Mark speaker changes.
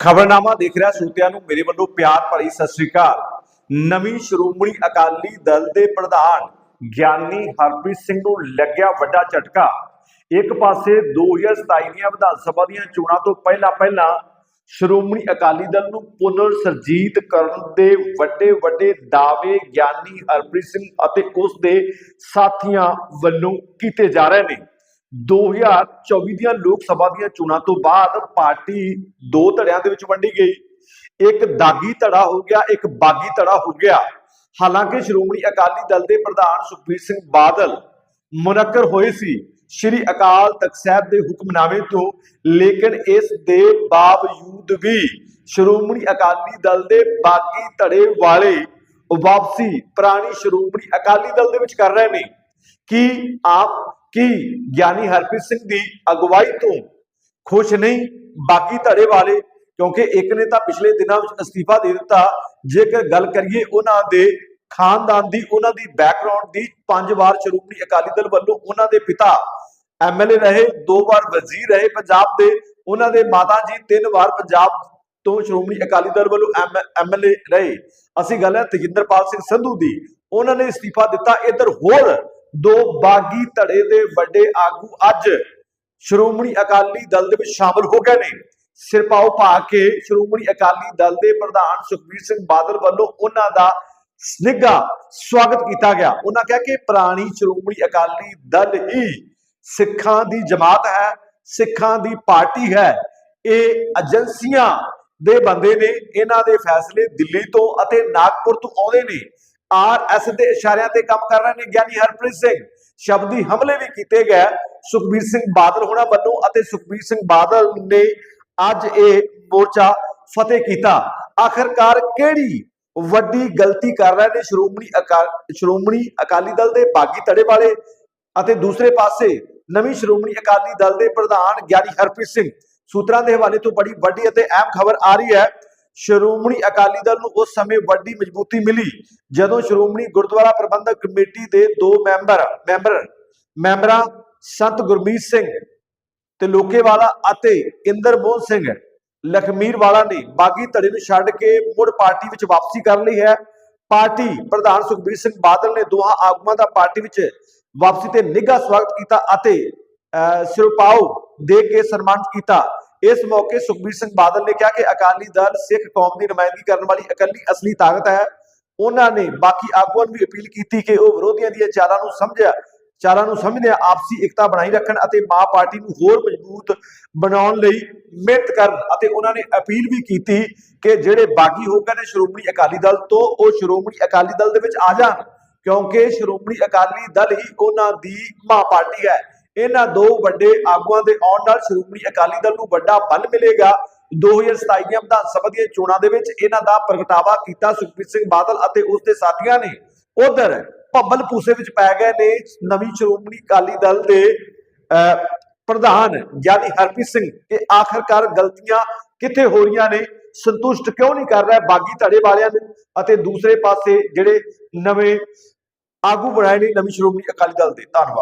Speaker 1: ਖਬਰਨਾਮਾ ਦੇਖ ਰਿਹਾ ਸਰੋਤਿਆਂ ਨੂੰ ਮੇਰੇ ਵੱਲੋਂ ਪਿਆਰ ਭਰੀ ਸਤਿ ਸ੍ਰੀ ਅਕਾਲ। ਨਵੀਂ ਸ਼੍ਰੋਮਣੀ ਅਕਾਲੀ ਦਲ ਦੇ ਪ੍ਰਧਾਨ ਗਿਆਨੀ ਹਰਪ੍ਰੀਤ ਸਿੰਘ ਨੂੰ ਲੱਗਿਆ ਵੱਡਾ ਝਟਕਾ। ਇੱਕ ਪਾਸੇ 2027 ਦੀਆਂ ਵਿਧਾਨ ਸਭਾ ਦੀਆਂ ਚੋਣਾਂ ਤੋਂ ਪਹਿਲਾਂ ਪਹਿਲਾਂ ਸ਼੍ਰੋਮਣੀ ਅਕਾਲੀ ਦਲ ਨੂੰ ਪੁਨਰ ਸਰਜੀਤ ਕਰਨ ਦੇ ਵੱਡੇ ਵੱਡੇ ਦਾਅਵੇ ਗਿਆਨੀ ਹਰਪ੍ਰੀਤ ਸਿੰਘ ਅਤੇ ਉਸ ਦੇ ਸਾਥੀਆਂ ਵੱਲੋਂ ਕੀਤੇ ਜਾ ਰਹੇ ਨੇ। 2024 ਦੀਆਂ ਲੋਕ ਸਭਾ ਦੀਆਂ ਚੋਣਾਂ ਤੋਂ ਬਾਅਦ ਪਾਰਟੀ ਦੋ ਧੜਿਆਂ ਦੇ ਵਿੱਚ ਵੰਡੀ ਗਈ। ਇੱਕ ਦਾਗੀ ਧੜਾ ਹੋ ਗਿਆ, ਇੱਕ ਬਾਗੀ ਧੜਾ ਹੋ ਗਿਆ। ਹਾਲਾਂਕਿ ਸ਼੍ਰੋਮਣੀ ਅਕਾਲੀ ਦਲ ਦੇ ਪ੍ਰਧਾਨ ਸੁਖਬੀਰ ਸਿੰਘ ਬਾਦਲ ਮੁਨੱਕਰ ਹੋਏ ਸੀ। ਸ਼੍ਰੀ ਅਕਾਲ ਤਖਤ ਸਾਹਿਬ ਦੇ ਹੁਕਮਨਾਮੇ ਤੋਂ, ਲੇਕਿਨ ਇਸ ਦੇ ਬਾਵਜੂਦ ਵੀ ਸ਼੍ਰੋਮਣੀ ਅਕਾਲੀ ਦਲ ਦੇ ਬਾਗੀ ਧੜੇ ਵਾਲੇ ਵਾਪਸੀ ਪੁਰਾਣੀ ਸ਼੍ਰੋਮਣੀ ਅਕਾਲੀ ਦਲ ਦੇ ਵਿੱਚ ਕਰ ਰਹੇ ਨੇ। ਕਿ ਆਪ ਕੀ ਗਿਆਨੀ ਹਰਪ੍ਰੀਤ ਸਿੰਘ ਦੀ ਅਗਵਾਈ ਤੋਂ ਖੁਸ਼ ਨਹੀਂ ਬਾਕੀ ਧੜੇ ਵਾਲੇ, ਕਿਉਂਕਿ ਇੱਕ ਨੇ ਤਾਂ ਪਿਛਲੇ ਦਿਨਾਂ ਵਿੱਚ ਅਸਤੀਫਾ ਦੇ ਦਿੱਤਾ। ਜੇਕਰ ਗੱਲ ਕਰੀਏ ਉਹਨਾਂ ਦੇ ਖਾਨਦਾਨ ਦੀ, ਉਹਨਾਂ ਦੀ ਬੈਕਗ੍ਰਾਉਂਡ ਦੀ, ਪੰਜ ਵਾਰ ਸ਼੍ਰੋਮਣੀ ਅਕਾਲੀ ਦਲ ਵੱਲੋਂ ਉਹਨਾਂ ਦੇ ਪਿਤਾ ਐਮਐਲਏ ਰਹੇ, ਦੋ ਵਾਰ ਵਜ਼ੀਰ ਰਹੇ ਪੰਜਾਬ ਦੇ। ਉਹਨਾਂ ਦੇ ਮਾਤਾ ਜੀ ਤਿੰਨ ਵਾਰ ਪੰਜਾਬ ਤੋਂ ਸ਼੍ਰੋਮਣੀ ਅਕਾਲੀ ਦਲ ਵੱਲੋਂ ਐਮਐਲਏ ਰਹੇ। ਅਸੀਂ ਗੱਲ ਹੈ ਤੇਜਿੰਦਰਪਾਲ ਸਿੰਘ ਸੰਧੂ ਦੀ। ਉਹਨਾਂ ਨੇ ਅਸਤੀਫਾ ਦਿੱਤਾ। ਇੱਧਰ ਹੋਰ ਦੋ ਬਾਗੀ ਧੜੇ ਦੇ ਵੱਡੇ ਆਗੂ ਅੱਜ ਸ਼੍ਰੋਮਣੀ ਅਕਾਲੀ ਦਲ ਦੇ ਵਿੱਚ ਸ਼ਾਮਲ ਹੋ ਗਏ ਨੇ। ਸਿਰਪਾਓ ਪਾ ਕੇ ਸ਼੍ਰੋਮਣੀ ਅਕਾਲੀ ਦਲ ਦੇ ਪ੍ਰਧਾਨ ਸੁਖਬੀਰ ਸਿੰਘ ਬਾਦਲ ਵੱਲੋਂ ਉਹਨਾਂ ਦਾ ਸਨਿੱਘਾ ਸਵਾਗਤ ਕੀਤਾ ਗਿਆ। ਉਹਨਾਂ ਕਿਹਾ ਕਿ ਪੁਰਾਣੀ ਸ਼੍ਰੋਮਣੀ ਅਕਾਲੀ ਦਲ ਹੀ ਸਿੱਖਾਂ ਦੀ ਜਮਾਤ ਹੈ, ਸਿੱਖਾਂ ਦੀ ਪਾਰਟੀ ਹੈ। ਇਹ ਏਜੰਸੀਆਂ ਦੇ ਬੰਦੇ ਨੇ, ਇਹਨਾਂ ਦੇ ਫੈਸਲੇ ਦਿੱਲੀ ਤੋਂ ਅਤੇ ਨਾਗਪੁਰ ਤੋਂ ਆਉਂਦੇ ਨੇ। ਆਰਐਸ ਦੇ ਇਸ਼ਾਰਿਆਂ ਤੇ ਕੰਮ ਕਰ ਰਹੇ ਨੇ, ਗਿਆਨੀ ਹਰਪ੍ਰੀਤ ਸਿੰਘ। ਸ਼ਬਦੀ ਹਮਲੇ ਵੀ ਕੀਤੇ ਗਏ। ਸੁਖਬੀਰ ਸਿੰਘ ਬਾਦਲ ਹੋਣਾ ਵੱਲੋਂ ਅਤੇ ਸੁਖਬੀਰ ਸਿੰਘ ਬਾਦਲ ਨੇ ਅੱਜ ਇਹ ਮੋਰਚਾ ਫਤਿਹ ਕੀਤਾ। ਆਖਰਕਾਰ ਕਿਹੜੀ ਵੱਡੀ ਗਲਤੀ ਕਰ ਰਹੇ ਨੇ ਸ਼੍ਰੋਮਣੀ ਅਕਾਲ, ਸ਼੍ਰੋਮਣੀ ਅਕਾਲੀ ਦਲ ਦੇ ਬਾਗੀ ਧੜੇ ਵਾਲੇ ਅਤੇ ਦੂਸਰੇ ਪਾਸੇ ਨਵੀਂ ਸ਼੍ਰੋਮਣੀ ਅਕਾਲੀ ਦਲ ਦੇ ਪ੍ਰਧਾਨ ਗਿਆਨੀ ਹਰਪ੍ਰੀਤ ਸਿੰਘ। ਸੂਤਰਾਂ ਦੇ ਹਵਾਲੇ ਤੋਂ ਬੜੀ ਵੱਡੀ ਅਤੇ ਅਹਿਮ ਖਬਰ ਆ ਰਹੀ ਹੈ ਸ਼੍ਰੋਮਣੀ ਅਕਾਲੀ ਦਲ ਨੂੰ ਉਸ ਸਮੇਂ ਵੱਡੀ ਮਜ਼ਬੂਤੀ ਮਿਲੀ ਜਦੋਂ ਸ਼੍ਰੋਮਣੀ ਗੁਰਦੁਆਰਾ ਪ੍ਰਬੰਧਕ ਕਮੇਟੀ ਦੇ ਦੋ ਮੈਂਬਰ ਮੈਂਬਰ ਮੈਂਬਰਾਂ ਸੰਤ ਗੁਰਮੀਤ ਸਿੰਘ ਤੇ ਲੋਕੇਵਾਲਾ ਅਤੇ ਇੰਦਰ ਮੋਹਨ ਸਿੰਘ ਲਖਮੀਰ ਵਾਲਾ ਨੇ ਬਾਗੀ ਧੜੇ ਨੂੰ ਛੱਡ ਕੇ ਮੁੜ ਪਾਰਟੀ ਵਿੱਚ ਵਾਪਸੀ ਕਰ ਲਈ ਹੈ। ਪਾਰਟੀ ਪ੍ਰਧਾਨ ਸੁਖਬੀਰ ਸਿੰਘ ਬਾਦਲ ਨੇ ਦੋਹਾਂ ਆਗੂਆਂ ਦਾ ਪਾਰਟੀ ਵਿੱਚ ਵਾਪਸੀ ਤੇ ਨਿੱਘਾ ਸਵਾਗਤ ਕੀਤਾ ਅਤੇ ਅਹ, ਸਿਰਪਾਓ ਦੇ ਕੇ ਸਨਮਾਨਿਤ ਕੀਤਾ। ਇਸ ਮੌਕੇ ਸੁਖਬੀਰ ਸਿੰਘ ਬਾਦਲ ਨੇ ਕਿਹਾ ਕਿ ਅਕਾਲੀ ਦਲ ਸਿੱਖ ਕੌਮ ਦੀ ਨੁਮਾਇੰਦਗੀ ਕਰਨ ਵਾਲੀ ਇਕੱਲੀ ਅਸਲੀ ਤਾਕਤ ਹੈ। ਉਹਨਾਂ ਨੇ ਬਾਕੀ ਆਗੂਆਂ ਨੂੰ ਵੀ ਅਪੀਲ ਕੀਤੀ ਕਿ ਉਹ ਵਿਰੋਧੀਆਂ ਦੀਆਂ ਚਾਲਾਂ ਨੂੰ ਸਮਝਿਆ, ਚਾਲਾਂ ਨੂੰ ਸਮਝਦੇ ਆਪਸੀ ਇਕਤਾ ਬਣਾਈ ਰੱਖਣ ਅਤੇ ਮਾਂ ਪਾਰਟੀ ਨੂੰ ਹੋਰ ਮਜ਼ਬੂਤ ਬਣਾਉਣ ਲਈ ਮਿਹਨਤ ਕਰਨ ਅਤੇ ਉਹਨਾਂ ਨੇ ਅਪੀਲ ਵੀ ਕੀਤੀ ਕਿ ਜਿਹੜੇ ਬਾਗੀ ਹੋ ਗਏ ਨੇ ਸ਼੍ਰੋਮਣੀ ਅਕਾਲੀ ਦਲ ਤੋਂ, ਉਹ ਸ਼੍ਰੋਮਣੀ ਅਕਾਲੀ ਦਲ ਦੇ ਵਿੱਚ ਆ ਜਾਣ, ਕਿਉਂਕਿ ਸ਼੍ਰੋਮਣੀ ਅਕਾਲੀ ਦਲ ਹੀ ਉਹਨਾਂ ਦੀ ਮਾਂ ਪਾਰਟੀ ਹੈ। ਇਹਨਾਂ ਦੋ ਵੱਡੇ ਆਗੂਆਂ ਦੇ ਆਉਣ ਨਾਲ ਸ਼੍ਰੋਮਣੀ ਅਕਾਲੀ ਦਲ ਨੂੰ ਵੱਡਾ ਬਲ ਮਿਲੇਗਾ। 2027 ਦੀਆਂ ਵਿਧਾਨ ਸਭਾ ਦੀਆਂ ਚੋਣਾਂ ਦੇ ਵਿੱਚ ਇਹਨਾਂ ਦਾ ਪ੍ਰਗਟਾਵਾ ਕੀਤਾ ਸੁਖਬੀਰ ਸਿੰਘ ਬਾਦਲ ਅਤੇ ਉਸ ਦੇ ਸਾਥੀਆਂ ਨੇ। ਉਧਰ ਭੰਬਲ ਪੂਸੇ ਵਿੱਚ ਪੈ ਗਏ ਨੇ ਨਵੀਂ ਸ਼੍ਰੋਮਣੀ ਅਕਾਲੀ ਦਲ ਦੇ ਅਹ, ਪ੍ਰਧਾਨ ਗਿਆਨੀ ਹਰਪ੍ਰੀਤ ਸਿੰਘ। ਕਿ ਆਖਰਕਾਰ ਗਲਤੀਆਂ ਕਿੱਥੇ ਹੋ ਰਹੀਆਂ ਨੇ? ਸੰਤੁਸ਼ਟ ਕਿਉਂ ਨਹੀਂ ਕਰ ਰਿਹਾ ਬਾਗੀ ਧੜੇ ਵਾਲਿਆਂ ਨੂੰ? ਅਤੇ ਦੂਸਰੇ ਪਾਸੇ ਜਿਹੜੇ ਨਵੇਂ ਆਗੂ ਬਣਾਏ ਨੇ ਨਵੀਂ ਸ਼੍ਰੋਮਣੀ ਅਕਾਲੀ ਦਲ ਦੇ। ਧੰਨਵਾਦ।